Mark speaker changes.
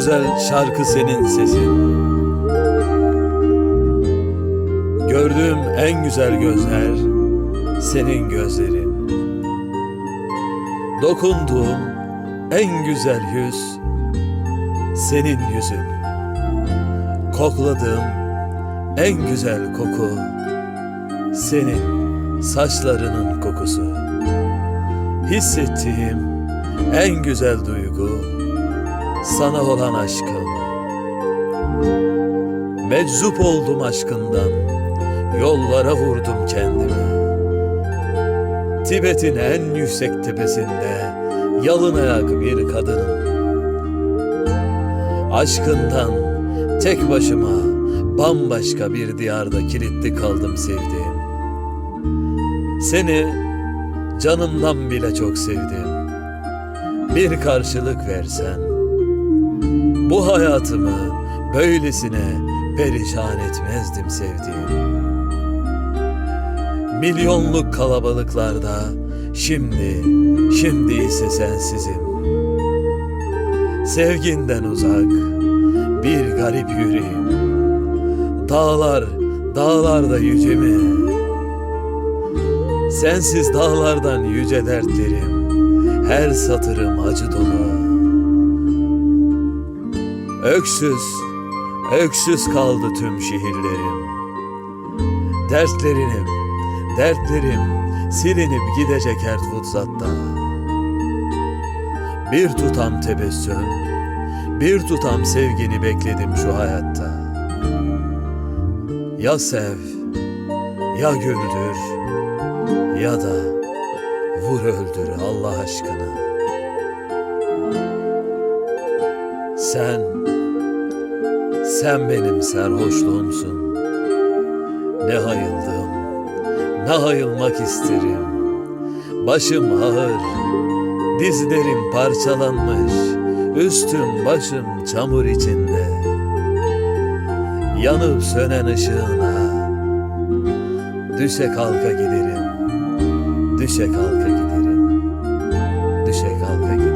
Speaker 1: güzel şarkı senin sesin. Gördüğüm en güzel gözler senin gözlerin. Dokunduğum en güzel yüz senin yüzün. Kokladığım en güzel koku senin saçlarının kokusu. Hissettiğim en güzel duygu sana olan aşkım. Meczup oldum aşkından, yollara vurdum kendimi. Tibet'in en yüksek tepesinde yalın ayak bir kadınım. Aşkından tek başıma bambaşka bir diyarda kilitli kaldım sevdiğim. Seni canımdan bile çok sevdim. Bir karşılık versen, bu hayatımı böylesine perişan etmezdim sevdiğim. Milyonluk kalabalıklarda şimdi, şimdi ise sensizim. Sevginden uzak bir garip yüreğim. Dağlar, dağlarda yüce mi? Sensiz dağlardan yüce dertlerim. Her satırım acı dolu. Öksüz, öksüz kaldı tüm şehirlerim. Dertlerim, dertlerim silinip gidecek her fırsatta. Bir tutam tebessüm, bir tutam sevgini bekledim şu hayatta. Ya sev, ya güldür, ya da vur öldür Allah aşkına. Sen, sen benim serhoşluğumsun. Ne hayıldım, ne hayılmak isterim. Başım ağır, dizlerim parçalanmış, üstüm başım çamur içinde. Yanıp sönen ışığına, düşe kalka giderim, düşe kalka giderim, düşe kalka giderim.